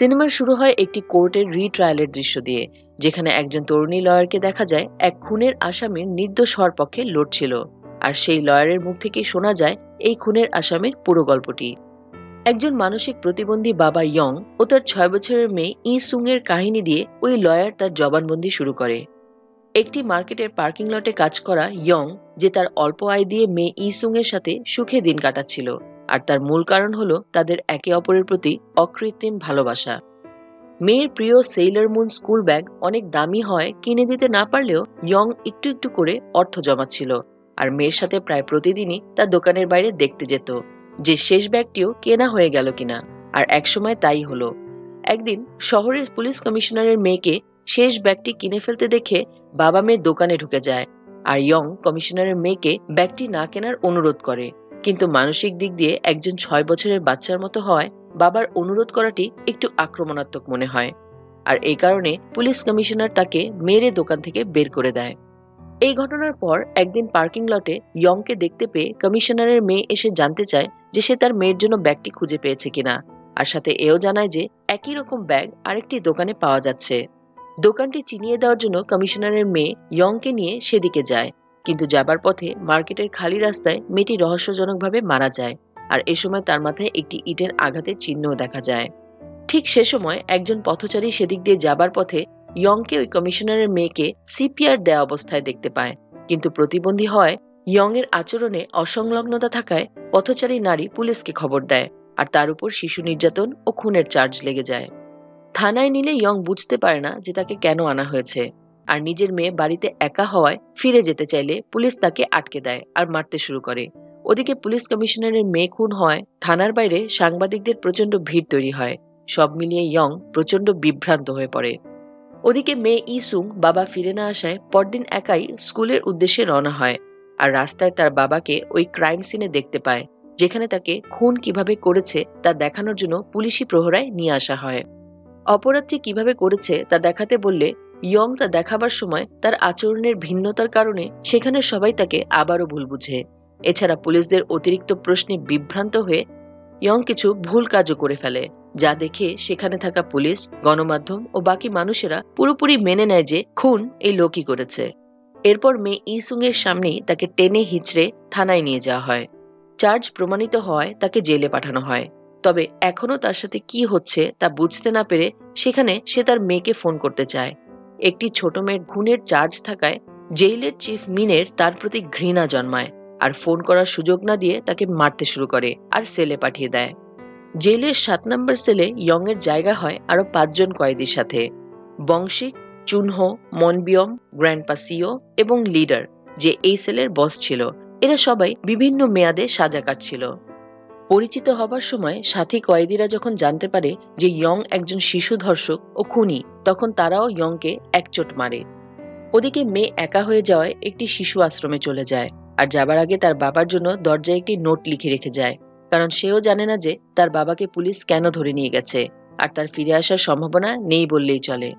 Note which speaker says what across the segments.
Speaker 1: Cinema শুরু হয় একটি কোর্টের রিট্রায়ালের দৃশ্য দিয়ে, যেখানে একজন তরুণী লয়ারকে দেখা যায়, এক খুনের আসামির নির্দোষ হওয়ার পক্ষে লড়ছিল। আর সেই লয়ারের মুখ থেকেই শোনা যায়, এই খুনের আসামির পুরো গল্পটি। একজন মানসিক প্রতিবন্ধী বাবা ইয়ং ও তার ছয় বছরের মেয়ে ই সুং এর কাহিনী দিয়ে ওই লয়ার তার জবানবন্দি শুরু করে। একটি মার্কেটের পার্কিং লটে কাজ করা ইয়ং, যে তার অল্প আয় দিয়ে মেয়ে ই সুং এর সাথে সুখে দিন কাটাচ্ছিল। আর তার মূল কারণ হলো তাদের একে অপরের প্রতি অকৃত্রিম ভালোবাসা। মেয়ের প্রিয় সেইলার মুন স্কুল ব্যাগ অনেক দামি হয়, কিনে দিতে না পারলেও ইয়ং একটু একটু করে অর্থ জমাচ্ছিল আর মেয়ের সাথে প্রায় প্রতিদিনই তার দোকানের বাইরে দেখতে যেত যে শেষ ব্যাগটিও কেনা হয়ে গেল কিনা। আর একসময় তাই হলো। একদিন শহরের পুলিশ কমিশনারের মেয়েকে শেষ ব্যাগটি কিনে ফেলতে দেখে বাবা মেয়ে দোকানে ঢুকে যায় আর ইয়ং কমিশনারের মেয়েকে ব্যাগটি না কেনার অনুরোধ করে। কিন্তু মানসিক দিক দিয়ে একজন ছয় বছরের বাচ্চার মতো হওয়ায় বাবার অনুরোধ করাটি একটু আক্রমণাত্মক মনে হয়। আর এই কারণে পুলিশ কমিশনার তাকে মেরে দোকান থেকে বের করে দেয়। এই ঘটনার পর একদিন পার্কিং লটে ইয়ংকে দেখতে পেয়ে কমিশনারের মেয়ে এসে জানতে চায় যে সে তার মেয়ের জন্য ব্যাগটি খুঁজে পেয়েছে কিনা। আর সাথে এও জানায় যে একই রকম ব্যাগ আরেকটি দোকানে পাওয়া যাচ্ছে। দোকানটি চিনিয়ে দেওয়ার জন্য কমিশনারের মেয়ে ইয়ংকে নিয়ে সেদিকে যায়। কিন্তু যাবার পথে মার্কেটের খালি রাস্তায় মেয়েটি রহস্যজনকভাবে মারা যায় আর এ সময় তার মাথায় একটি ইটের আঘাতের চিহ্নও দেখা যায়। ঠিক সে সময় একজন পথচারী সেদিক দিয়ে যাবার পথে ইয়ংকে ওই কমিশনারের মেয়েকে সিপিআর দেয়া অবস্থায় দেখতে পায়। কিন্তু প্রতিবন্ধী হয় ইয়ং এর আচরণে অসংলগ্নতা থাকায় পথচারী নারী পুলিশকে খবর দেয় আর তার উপর শিশু নির্যাতন ও খুনের চার্জ লেগে যায়। থানায় নিলে ইয়ং বুঝতে পারে না যে তাকে কেন আনা হয়েছে। আর নিজের মেয়ে বাড়িতে একা হওয়ায় ফিরে যেতে চাইলে পুলিশ তাকে আটকে দেয় আর মারতে শুরু করে। ওদিকে পুলিশ কমিশনারের মেয়ে খুন হয় থানার বাইরে সাংবাদিকদের প্রচণ্ড ভিড় তৈরি হয়। সব মিলিয়ে ইয়ং প্রচণ্ড বিভ্রান্ত হয়ে পড়ে। ওদিকে মেয়ে ইসুং বাবা ফিরে না আসায় পরদিন একাই স্কুলের উদ্দেশ্যে রওনা হয় আর রাস্তায় তার বাবাকে ওই ক্রাইম সিনে দেখতে পায়, যেখানে তাকে খুন কীভাবে করেছে তা দেখানোর জন্য পুলিশি প্রহরায় নিয়ে আসা হয়। অপরাধটি কীভাবে করেছে তা দেখাতে বললে ইয়ং তা দেখাবার সময় তার আচরণের ভিন্নতার কারণে সেখানে সবাই তাকে আবারও ভুল বুঝে। এছাড়া পুলিশদের অতিরিক্ত প্রশ্নে বিভ্রান্ত হয়ে ইয়ং কিছু ভুল কাজও করে ফেলে, যা দেখে সেখানে থাকা পুলিশ, গণমাধ্যম ও বাকি মানুষেরা পুরোপুরি মেনে নেয় যে খুন এই লোকই করেছে। এরপর মেয়ে ইসুং এর সামনেই তাকে টেনে হিচড়ে থানায় নিয়ে যাওয়া হয়। চার্জ প্রমাণিত হওয়ায় তাকে জেলে পাঠানো হয়। তবে এখনও তার সাথে কি হচ্ছে তা বুঝতে না পেরে সেখানে সে তার মেয়েকে ফোন করতে চায়। একটি ছোট মেয়ের খুনের চার্জ থাকায় জেইলের চিফ মিনের তার প্রতি ঘৃণা জন্মায় আর ফোন করার সুযোগ না দিয়ে তাকে মারতে শুরু করে আর সেলে পাঠিয়ে দেয়। জেলের সাত নম্বর সেলে ইয়ং এর জায়গা হয় আরও পাঁচজন কয়েদির সাথে। বংশিক চুনহো মনবিয়ম গ্র্যান্ডপাসিও এবং লিডার যে এই সেলের বস ছিল। এরা সবাই বিভিন্ন মেয়াদে সাজা কাটছিল। পরিচিত হবার সময় সাথী কয়েদিরা যখন জানতে পারে যে ইয়ং একজন শিশু ধর্ষক ও খুনি, তখন তারাও ইয়ংকে একচোট মারে। ওদিকে মেয়ে একা হয়ে যাওয়ায় একটি শিশু আশ্রমে চলে যায় আর যাবার আগে তার বাবার জন্য দরজায় একটি নোট লিখে রেখে যায়, কারণ সেও জানে না যে তার বাবাকে পুলিশ কেন ধরে নিয়ে গেছে আর তার ফিরে আসার সম্ভাবনা নেই বললেই চলে।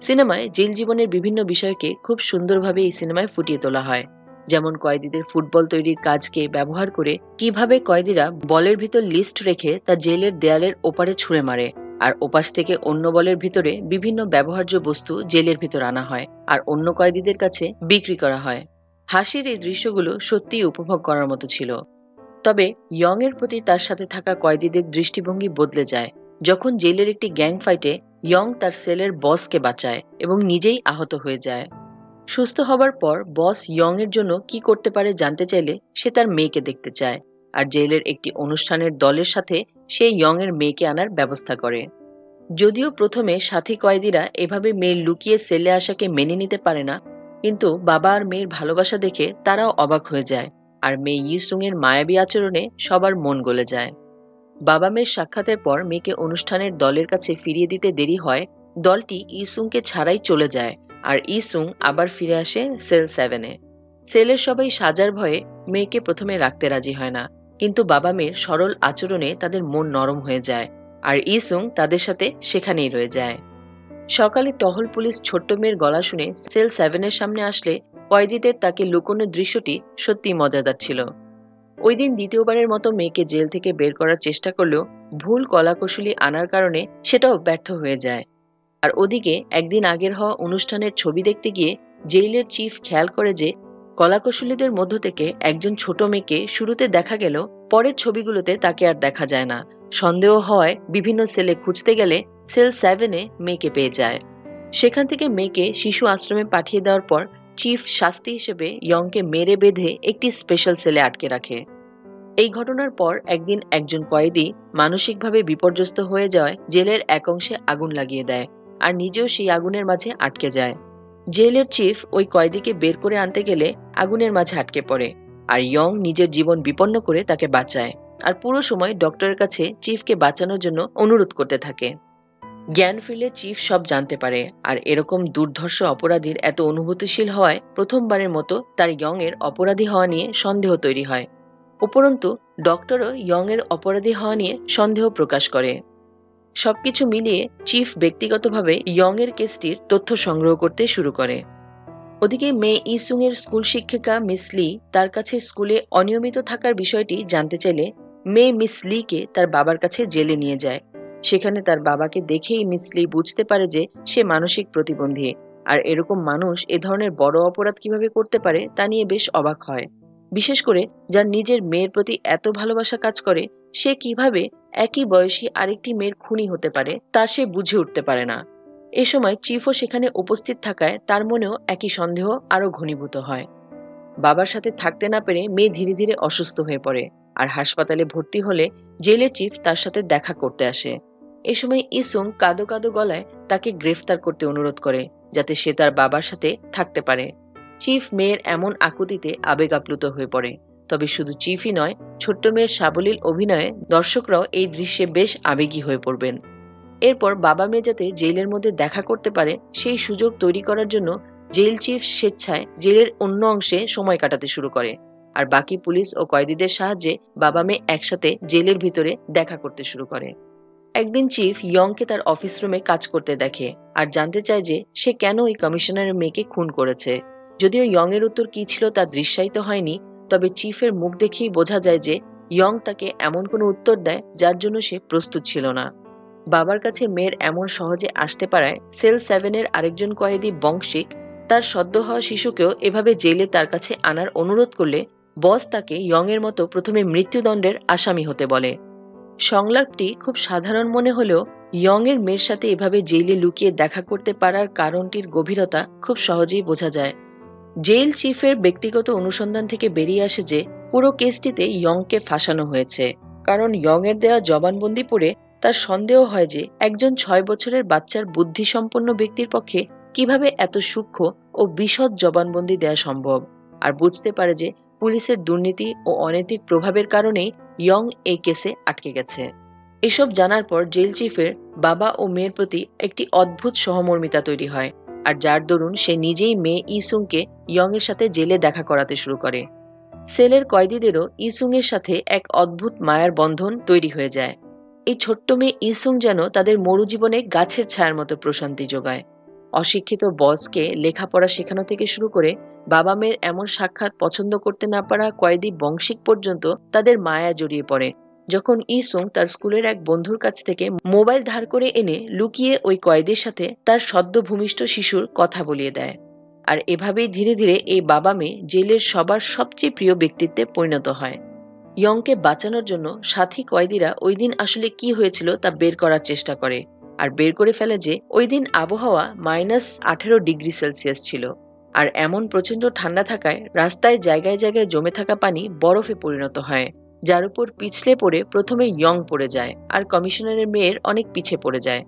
Speaker 1: সিনেমায় জেল জীবনের বিভিন্ন বিষয়কে খুব সুন্দরভাবে এই সিনেমায় ফুটিয়ে তোলা হয়। যেমন কয়েদিদের ফুটবল তৈরির কাজকে ব্যবহার করে কীভাবে কয়েদিরা বলের ভিতর লিস্ট রেখে তা জেলের দেয়ালের ওপারে ছুঁড়ে মারে, আর ওপাশ থেকে অন্য বলের ভিতরে বিভিন্ন ব্যবহার্য বস্তু জেলের ভিতর আনা হয় আর অন্য কয়েদিদের কাছে বিক্রি করা হয়। হাসির এই দৃশ্যগুলো সত্যিই উপভোগ করার মতো ছিল। তবে ইয়ং এর প্রতি তার সাথে থাকা কয়েদিদের দৃষ্টিভঙ্গি বদলে যায়। যখন জেলের একটি গ্যাং ফাইটে ইয়ং তার সেলের বসকে বাঁচায় এবং নিজেই আহত হয়ে যায়। সুস্থ হবার পর বস ইয়ং এর জন্য কি করতে পারে জানতে চাইলে সে তার মেয়েকে দেখতে চায়, আর জেলের একটি অনুষ্ঠানের দলের সাথে সে ইয়ং এর মেয়েকে আনার ব্যবস্থা করে। যদিও প্রথমে সাথী কয়েদিরা এভাবে মেয়ের লুকিয়ে সেলে আসাকে মেনে নিতে পারে না, কিন্তু বাবা আর মেয়ের ভালোবাসা দেখে তারাও অবাক হয়ে যায়, আর মেয়ে ইসুং এর মায়াবী আচরণে সবার মন গলে যায়। বাবা মেয়ের সাক্ষাতের পর মেয়েকে অনুষ্ঠানের দলের কাছে ফিরিয়ে দিতে দেরি হয়, দলটি ইসুংকে ছাড়াই চলে যায় আর ইসুং আবার ফিরে আসে সেল সেভেনে। সেলের সবাই সাজার ভয়ে মেয়েকে প্রথমে রাখতে রাজি হয় না, কিন্তু বাবা মেয়ের সরল আচরণে তাদের মন নরম হয়ে যায় আর ইসুং তাদের সাথে সেখানেই রয়ে যায়। সকালে টহল পুলিশ ছোট্ট মেয়ের গলা শুনে সেল সেভেনের সামনে আসলে কয়েদিদের তাকে লুকোনোর দৃশ্যটি সত্যি মজাদার ছিল। ওই দিন দ্বিতীয়বারের মতো মেয়েকে জেল থেকে বের করার চেষ্টা করলেও ভুল কলাকুশলী আনার কারণে সেটাও ব্যর্থ হয়ে যায়। আর ওদিকে একদিন আগের হওয়া অনুষ্ঠানের ছবি দেখতে গিয়ে জেইলের চিফ খেয়াল করে যে কলাকুশলীদের মধ্য থেকে একজন ছোট মেয়েকে শুরুতে দেখা গেল, পরের ছবিগুলোতে তাকে আর দেখা যায় না। সন্দেহ হয় বিভিন্ন সেলে খুঁজতে গেলে সেল সেভেনে মেয়েকে পেয়ে যায়। সেখান থেকে মেয়েকে শিশু আশ্রমে পাঠিয়ে দেওয়ার পর চিফ শাস্তি হিসেবে ইয়ংকে মেরে বেঁধে একটি স্পেশাল সেলে আটকে রাখে। এই ঘটনার পর একদিন একজন কয়েদি মানসিকভাবে বিপর্যস্ত হয়ে যাওয়ায় জেলের এক অংশে আগুন লাগিয়ে দেয়। আর নিজেও সেই আগুনের মাঝে আটকে যায়। জেলের চিফ ওই কয়েদিকে বের করে আনতে গেলে আগুনের মাঝে আটকে পড়ে আর ইয়ং নিজের জীবন বিপন্ন করে তাকে বাঁচায় আর পুরো সময় ডক্টরের কাছে চিফকে বাঁচানোর জন্য অনুরোধ করতে থাকে। জ্ঞান ফিরলে চিফ সব জানতে পারে আর এরকম দুর্ধর্ষ অপরাধীর এত অনুভূতিশীল হওয়ায় প্রথমবারের মতো তার ইয়ং এর অপরাধী হওয়া নিয়ে সন্দেহ তৈরি হয়। উপরন্তু, ডক্টরও ইয়ং এর অপরাধী হওয়া নিয়ে সন্দেহ প্রকাশ করে। সবকিছু মিলিয়ে চিফ ব্যক্তিগতভাবে ইয়ং এর কেসটির তথ্য সংগ্রহ করতে শুরু করে। ওদিকে মে ইসুং এর স্কুল শিক্ষিকা মিস লি তার কাছে স্কুলে অনিয়মিত থাকার বিষয়টি জানতে চাইলে মে মিস লিকে তার বাবার কাছে জেলে নিয়ে যায়। সেখানে তার বাবাকে দেখেই মিস লি বুঝতে পারে যে সে মানসিক প্রতিবন্ধী। আর এরকম মানুষ এ ধরনের বড় অপরাধ কীভাবে করতে পারে তা নিয়ে বেশ অবাক হয়। বিশেষ করে যার নিজের মেয়ের প্রতি এত ভালোবাসা কাজ করে, সে কীভাবে একই বয়সী আরেকটি মেয়ের খুনি হতে পারে তা সে বুঝে উঠতে পারে না। এ সময় চিফও সেখানে উপস্থিত থাকায় তার মনেও একই সন্দেহ আরও ঘনীভূত হয়। বাবার সাথে থাকতে না পেরে মেয়ে ধীরে ধীরে অসুস্থ হয়ে পড়ে আর হাসপাতালে ভর্তি হলে জেলে চিফ তার সাথে দেখা করতে আসে। এ সময় ইসুং কাদো কাদো গলায় তাকে গ্রেফতার করতে অনুরোধ করে, যাতে সে তার বাবার সাথে থাকতে পারে। চিফ মেয়ের এমন আকুতিতে আবেগ আপ্লুত হয়ে পড়ে। তবে শুধু চিফই নয়, ছোট্ট মেয়ের সাবলীল অভিনয়ে দর্শকরাও এই দৃশ্যে বেশ আবেগী হয়ে পড়বেন। এরপর বাবা মেয়ে যাতে জেলের মধ্যে দেখা করতে পারে, সেই সুযোগ তৈরি করার জন্য জেল চিফ স্বেচ্ছায় জেলের অন্য অংশে সময় কাটাতে শুরু করে। আর বাকি পুলিশ ও কয়েদিদের সাহায্যে বাবা মেয়ে একসাথে জেলের ভিতরে দেখা করতে শুরু করে। একদিন চিফ ইয়ংকে তার অফিস রুমে কাজ করতে দেখে, আর জানতে চায় যে সে কেন ওই কমিশনারের মেয়েকে খুন করেছে। যদিও ইয়ং এর উত্তর কি ছিল তা দৃশ্যায়িত হয়নি, তবে চিফের মুখ দেখেই বোঝা যায় যে ইয়ং তাকে এমন কোনো উত্তর দেয় যার জন্য সে প্রস্তুত ছিল না। বাবার কাছে মেয়ের এমন সহজে আসতে পারায় সেল সেভেনের আরেকজন কয়েদি বংশিক, তার সদ্য হওয়া শিশুকেও এভাবে জেলে তার কাছে আনার অনুরোধ করলে বস তাকে ইয়ং এর মতো প্রথমে মৃত্যুদণ্ডের আসামি হতে বলে। সংলাপটি খুব সাধারণ মনে হলেও ইয়ং এর মেয়ের সাথে এভাবে জেলে লুকিয়ে দেখা করতে পারার কারণটির গভীরতা খুব সহজেই বোঝা যায়। জেল চিফের ব্যক্তিগত অনুসন্ধান থেকে বেরিয়ে আসে যে, পুরো কেসটিতে ইয়ংকে ফাঁসানো হয়েছে। কারণ ইয়ং এর দেওয়া জবানবন্দি পড়ে তার সন্দেহ হয় যে, একজন ছয় বছরের বাচ্চার বুদ্ধিসম্পন্ন ব্যক্তির পক্ষে কীভাবে এত সূক্ষ্ম ও বিশদ জবানবন্দি দেওয়া সম্ভব? আর বুঝতে পারে যে, পুলিশের দুর্নীতি ও অনৈতিক প্রভাবের কারণেই ইয়ং এই কেসে আটকে গেছে। এসব জানার পর জেল চিফের বাবা ও মেয়ের প্রতি একটি অদ্ভুত সহমর্মিতা তৈরি হয়। আর যার দরুন সে নিজেই মেয়ে ইসুংকে ইয়ং এর সাথে জেলে দেখা করাতে শুরু করে। সেলের কয়েদিদেরও ইসুং এর সাথে এক অদ্ভুত মায়ার বন্ধন তৈরি হয়ে যায়। এই ছোট্ট মেয়ে ইসুং যেন তাদের মরুজীবনে গাছের ছায়ার মতো প্রশান্তি যোগায়। অশিক্ষিত বসকে লেখাপড়া শেখানো থেকে শুরু করে বাবা মেয়ের এমন সাক্ষাৎ পছন্দ করতে না পারা কয়েদি বংশিক পর্যন্ত তাদের মায়া জড়িয়ে পড়ে। যখন ইসুং তার স্কুলের এক বন্ধুর কাছ থেকে মোবাইল ধার করে এনে লুকিয়ে ওই কয়েদের সাথে তার সদ্য ভূমিষ্ঠ শিশুর কথা বলিয়ে দেয়। আর এভাবেই ধীরে ধীরে এই বাবা মেয়ে জেলের সবার সবচেয়ে প্রিয় ব্যক্তিত্বে পরিণত হয়। ইয়ংকে বাঁচানোর জন্য সাথী কয়েদিরা ওই দিন আসলে কি হয়েছিল তা বের করার চেষ্টা করে আর বের করে ফেলে যে ওই দিন আবহাওয়া মাইনাস আঠেরো ডিগ্রি সেলসিয়াস ছিল। আর এমন প্রচণ্ড ঠান্ডা থাকায় রাস্তায় জায়গায় জায়গায় জমে থাকা পানি বরফে পরিণত হয়। যার উপর পিছলে পড়ে প্রথমে ইয়ং পড়ে যায় আর কমিশনারের মেয়ের অনেক পিছে পড়ে যায়।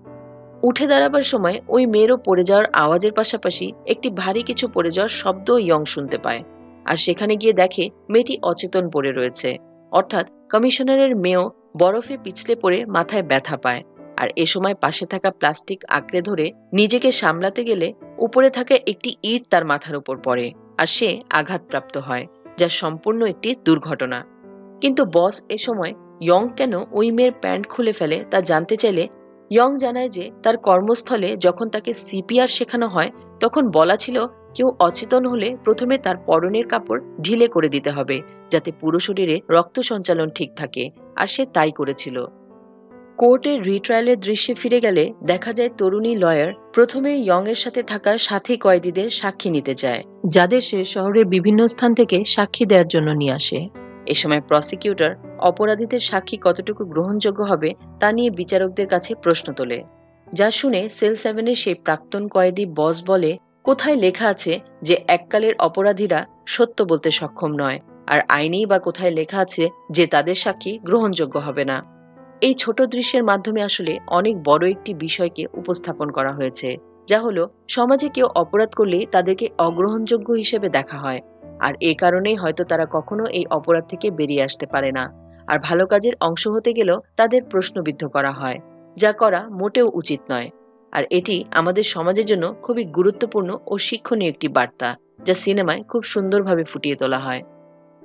Speaker 1: উঠে দাঁড়াবার সময় ওই মেয়েরও পড়ে যাওয়ার আওয়াজের পাশাপাশি একটি ভারী কিছু পড়ে যাওয়ার শব্দ ইয়ং শুনতে পায় আর সেখানে গিয়ে দেখে মেয়েটি অচেতন পড়ে রয়েছে। অর্থাৎ কমিশনারের মেয়েও বরফে পিছলে পড়ে মাথায় ব্যথা পায় আর এ সময় পাশে থাকা প্লাস্টিক আঁকড়ে ধরে নিজেকে সামলাতে গেলে উপরে থাকা একটি ইট তার মাথার উপর পড়ে আর সে আঘাতপ্রাপ্ত হয়, যা সম্পূর্ণ একটি দুর্ঘটনা। কিন্তু বস এ সময় ইয়ং কেন ওই মেয়ের প্যান্ট খুলে ফেলে তা জানতে চাইলে ইয়ং জানায় যে তার কর্মস্থলে যখন তাকে সিপিআর শেখানো হয়, তখন বলা ছিল কেউ অচেতন হলে প্রথমে তার পরনের কাপড় ঢিলে করে দিতে হবে, যাতে পুরো শরীরে রক্ত সঞ্চালন ঠিক থাকে, আর সে তাই করেছিল। কোর্টের রিট্রায়ালের দৃশ্যে ফিরে গেলে দেখা যায় তরুণী লয়ার প্রথমে ইয়ং এর সাথে থাকা সাথী কয়েদিদের সাক্ষী নিতে যায়
Speaker 2: যাদের সে শহরের বিভিন্ন স্থান থেকে সাক্ষী দেওয়ার জন্য নিয়ে আসে।
Speaker 1: এ সময় প্রসিকিউটর অপরাধীদের সাক্ষী কতটুকু গ্রহণযোগ্য হবে তা নিয়ে বিচারকদের কাছে প্রশ্ন তোলে, যা শুনে সেল সেভেনের সেই প্রাক্তন কয়েদি বস বলে, কোথায় লেখা আছে যে এককালের অপরাধীরা সত্য বলতে সক্ষম নয়, আর আইনেই বা কোথায় লেখা আছে যে তাদের সাক্ষী গ্রহণযোগ্য হবে না এই ছোট দৃশ্যের মাধ্যমে আসলে অনেক বড় একটি বিষয়কে উপস্থাপন করা হয়েছে, যা হলো সমাজে কেউ অপরাধ করলে তাদেরকে অগ্রহণযোগ্য হিসেবে দেখা হয়। আর এ কারণেই হয়তো তারা কখনো এই অপরাধ থেকে বেরিয়ে আসতে পারে না। আর ভালো কাজের অংশ হতে গেলেও তাদের প্রশ্নবিদ্ধ করা হয়, যা করা মোটেও উচিত নয়। আর এটি আমাদের সমাজের জন্য খুবই গুরুত্বপূর্ণ ও শিক্ষণীয় একটি বার্তা, যা সিনেমায় খুব সুন্দরভাবে ফুটিয়ে তোলা হয়।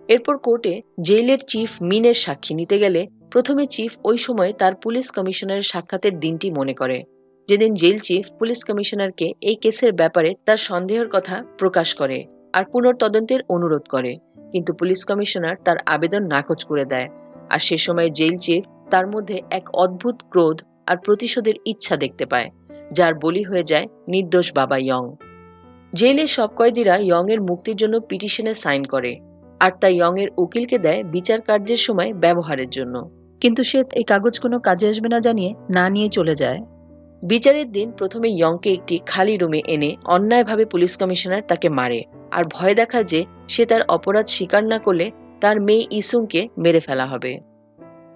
Speaker 1: এরপর কোর্টে জেলের চিফ মিনের সাক্ষী নিতে গেলে প্রথমে চিফ ওই সময় তার পুলিশ কমিশনারের সাক্ষাতের দিনটি মনে করে। যেদিন জেল চিফ পুলিশ কমিশনারকে এই কেসের ব্যাপারে তার সন্দেহের কথা প্রকাশ করে। আর পুনর্তদন্তের অনুরোধ করে। কিন্তু পুলিশ কমিশনার তার আবেদন নাকচ করে দেয়। আর সে সময় জেল চিফ তার মধ্যে এক অদ্ভুত ক্রোধ আর প্রতিশোধের ইচ্ছা দেখতে পায়, যার বলি হয়ে যায়, নির্দোষ বাবা ইয়ং। জেলের সব কয়েদিরা ইয়ং এর মুক্তির জন্য পিটিশনে সাইন করে, আর তা ইয়ং এর উকিলকে দেয় বিচার কার্যের সময় ব্যবহারের জন্য।
Speaker 2: কিন্তু সে এই কাগজ কোনো কাজে আসবে না জানিয়ে না নিয়ে চলে যায়।
Speaker 1: বিচারের দিন প্রথমে ইয়ংকে একটি খালি রুমে এনে অন্যায়ভাবে পুলিশ কমিশনার তাকে মারে। আর ভয় দেখায় যে সে তার অপরাধ স্বীকার না করলে তার মেয়ে ইসুমকে মেরে ফেলা হবে।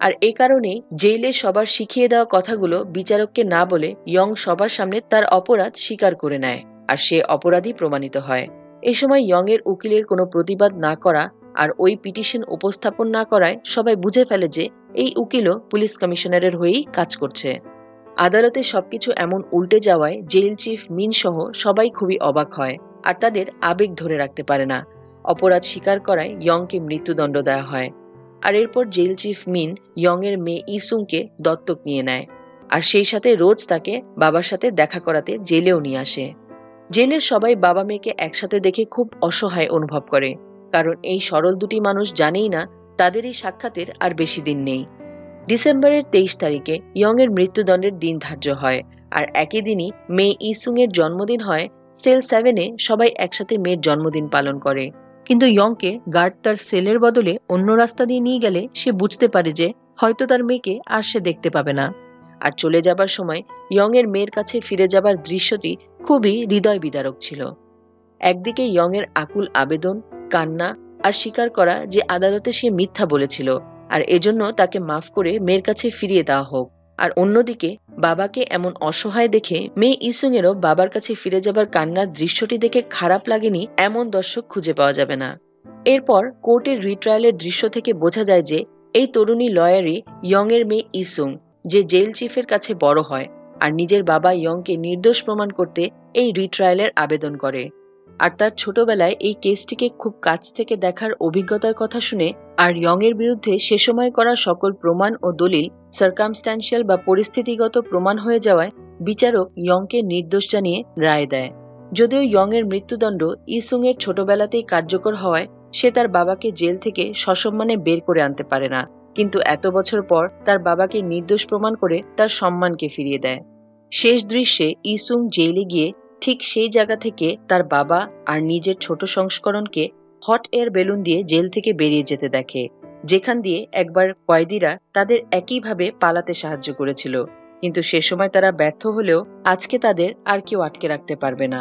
Speaker 1: আর এই কারণে জেইলে সবার শিখিয়ে দেওয়া কথাগুলো বিচারককে না বলে ইয়ং সবার সামনে তার অপরাধ স্বীকার করে নেয় আর সে অপরাধী প্রমাণিত হয়। এই সময় ইয়ং এর উকিলের কোনো প্রতিবাদ না করা আর ওই পিটিশন উপস্থাপন না করায় সবাই বুঝে ফেলে যে এই উকিলও পুলিশ কমিশনারের হয়েই কাজ করছে। আদালতে সবকিছু এমন উল্টে যাওয়ায় জেল চিফ মিন সহ সবাই খুবই অবাক হয়। আর তাদের আবেগ ধরে রাখতে পারে না। অপরাধ স্বীকার করায় ইয়ংকে মৃত্যুদণ্ড দেওয়া হয়। আর এরপর জেল চিফ মিন ইয়ং এর মেয়ে ইসুংকে দত্তক নিয়ে নেয়। আর সেই সাথে রোজ তাকে বাবার সাথে দেখা করাতে জেলেও নিয়ে আসে। জেলের সবাই বাবা মেয়েকে একসাথে দেখে খুব অসহায় অনুভব করে। কারণ এই সরল দুটি মানুষ জানেই না তাদের এই সাক্ষাতের আর বেশি দিন নেই। ডিসেম্বরের তেইশ তারিখে ইয়ং এর মৃত্যুদণ্ডের দিন ধার্য হয়। আর একই দিনই মেয়ে ইসুং এর জন্মদিন হয় সেল সেভেনে সবাই একসাথে মেয়ের জন্মদিন পালন করে।
Speaker 2: কিন্তু ইয়ংকে গার্ড তার সেলের বদলে অন্য রাস্তা দিয়ে নিয়ে গেলে সে বুঝতে পারে যে হয়তো তার মেয়েকে আর সে দেখতে পাবে না।
Speaker 1: আর চলে যাবার সময় ইয়ং এর মেয়ের কাছে ফিরে যাবার দৃশ্যটি খুবই হৃদয় বিদারক ছিল। একদিকে ইয়ং এর আকুল আবেদন, কান্না আর স্বীকার করা যে আদালতে সে মিথ্যা বলেছিল, আর এজন্য তাকে মাফ করে মেয়ের কাছে ফিরিয়ে দেওয়া হোক। আর অন্যদিকে, বাবাকে এমন অসহায় দেখে মেয়ে ইসুং এরও বাবার কাছে ফিরে যাবার কান্নার দৃশ্যটি দেখে খারাপ লাগেনি এমন দর্শক খুঁজে পাওয়া যাবে না। এরপর কোর্টের রিট্রায়ালের দৃশ্য থেকে বোঝা যায় যে, এই তরুণী লয়ারই ইয়ং এর মেয়ে ইসুং, যে জেল চিফের কাছে বড় হয়, আর নিজের বাবা ইয়ংকে নির্দোষ প্রমাণ করতে এই রিট্রায়ালের আবেদন করে। আর তার ছোটবেলায় এই কেসটিকে খুব কাছ থেকে দেখার অভিজ্ঞতার কথা শুনে আর ইয়ং এর বিরুদ্ধে সে সময় করা সকল প্রমাণ ও দলিল সার্কামস্ট্যান্সিয়াল বা পরিস্থিতিগত প্রমাণ হয়ে যাওয়ায় বিচারক ইয়ংকে নির্দোষ জানিয়ে রায় দেয়। যদিও ইয়ং এর মৃত্যুদণ্ড ইসুং এর ছোটবেলাতেই কার্যকর হওয়ায় সে তার বাবাকে জেল থেকে সসম্মানে বের করে আনতে পারে না। কিন্তু এত বছর পর তার বাবাকে নির্দোষ প্রমাণ করে তার সম্মানকে ফিরিয়ে দেয়। শেষ দৃশ্যে ইসুং জেলে গিয়ে ঠিক সেই জায়গা থেকে তার বাবা আর নিজের ছোট সংস্করণকে হট এয়ার বেলুন দিয়ে জেল থেকে বেরিয়ে যেতে দেখে, যেখান দিয়ে একবার কয়েদিরা তাদের একইভাবে পালাতে সাহায্য করেছিল। কিন্তু সে সময় তারা ব্যর্থ হলেও আজকে তাদের আর কেউ আটকে রাখতে পারবে না।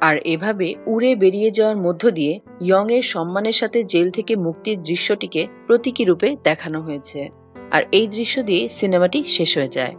Speaker 1: আর এভাবে উড়ে বেরিয়ে যাওয়ার মধ্য দিয়ে ইয়ং এর সম্মানের সাথে জেল থেকে মুক্তির দৃশ্যটিকে প্রতীকী রূপে দেখানো হয়েছে। আর এই দৃশ্য দিয়ে সিনেমাটি শেষ হয়ে যায়।